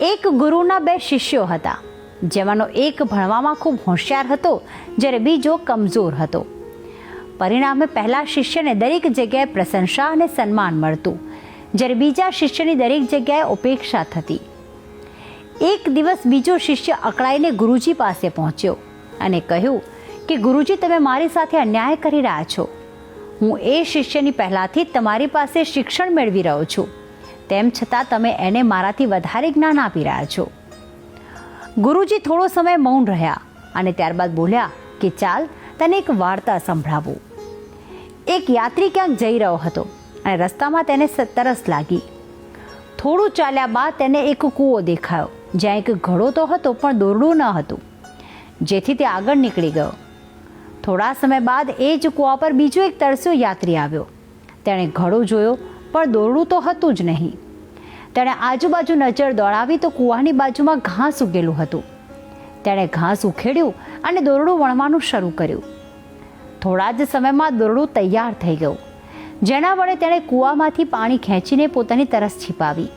એક ગુરુના બે શિષ્યો હતા. જેમાંનો એક ભણવામાં ખૂબ હોશિયાર હતો, જ્યારે બીજો કમજોર હતો. પરિણામે પહેલા શિષ્યને દરેક જગ્યાએ પ્રશંસા અને સન્માન મળતું, જ્યારે બીજા શિષ્યની દરેક જગ્યાએ ઉપેક્ષા થતી. એક દિવસ બીજો શિષ્ય અકળાઈને ગુરુજી પાસે પહોંચ્યો અને કહ્યું કે, ગુરુજી, તમે મારી સાથે અન્યાય કરી રહ્યા છો. હું એ શિષ્યની પહેલાંથી તમારી પાસે શિક્ષણ મેળવી રહ્યો છું. તેમ છતાં તમે એને મારાથી વધારે જ્ઞાન આપી રહ્યા છો. ગુરુજી થોડો સમય મૌન રહ્યા અને ત્યારબાદ બોલ્યા કે ચાલ, તને એક વાર્તા સંભળાવું. એક યાત્રી ક્યાંક જઈ રહ્યો હતો અને રસ્તામાં તેને તરસ લાગી. થોડું ચાલ્યા બાદ તેને એક કૂવો દેખાયો, જ્યાં એક ઘડો તો હતો પણ દોરડું ન હતું. જેથી તે આગળ નીકળી ગયો. થોડા સમય બાદ એ જ કૂવા પર બીજો એક તરસ્યો યાત્રી આવ્યો. તેણે ઘડો જોયો પણ દોરડું તો હતું જ નહીં. તેણે આજુબાજુ નજર દોડાવી તો કૂવાની બાજુમાં ઘાસ ઉગેલું હતું. તેણે ઘાસ ઉખેડ્યું અને દોરડું વણવાનું શરૂ કર્યું. થોડા જ સમયમાં દોરડું તૈયાર થઈ ગયું. જેના વડે તેણે કૂવામાંથી પાણી ખેંચીને પોતાની તરસ છીપાવી.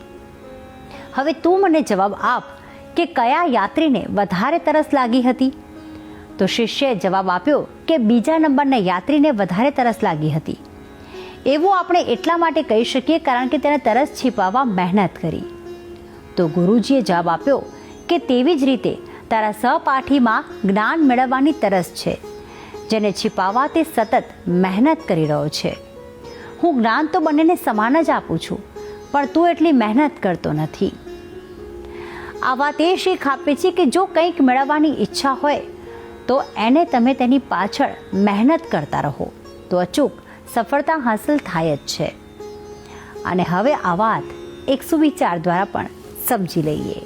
હવે તું મને જવાબ આપ કે કયા યાત્રીને વધારે તરસ લાગી હતી? તો શિષ્યએ જવાબ આપ્યો કે બીજા નંબરના યાત્રીને વધારે તરસ લાગી હતી. એવું આપણે એટલા માટે કહી શકીએ કારણ કે તેને તરસ છીપાવવા મહેનત કરી. તો ગુરુજીએ જવાબ આપ્યો કે તેવી જ રીતે તારા સહપાઠીમાં જ્ઞાન મેળવવાની તરસ છે, જેને છીપાવવા તે સતત મહેનત કરી રહ્યો છે. હું જ્ઞાન તો બંનેને સમાન જ આપું છું, પણ તું એટલી મહેનત કરતો નથી. આ વાત એ શીખ આપે છે કે જો કંઈક મેળવવાની ઈચ્છા હોય, તો એને તમે તેની પાછળ મહેનત કરતા રહો. તો અચૂક સફળતા હાંસલ થાય જ છે. અને હવે આ વાત એક સુવિચાર દ્વારા પણ સમજી લઈએ.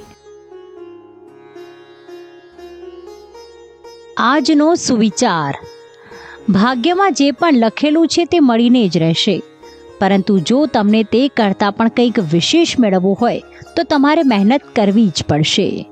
આજનો સુવિચાર. ભાગ્યમાં જે પણ લખેલું છે તે મળીને જ રહેશે. પરંતુ જો તમને તે કરતાં પણ કંઈક વિશેષ મેળવવું હોય, તો તમારે મહેનત કરવી જ પડશે.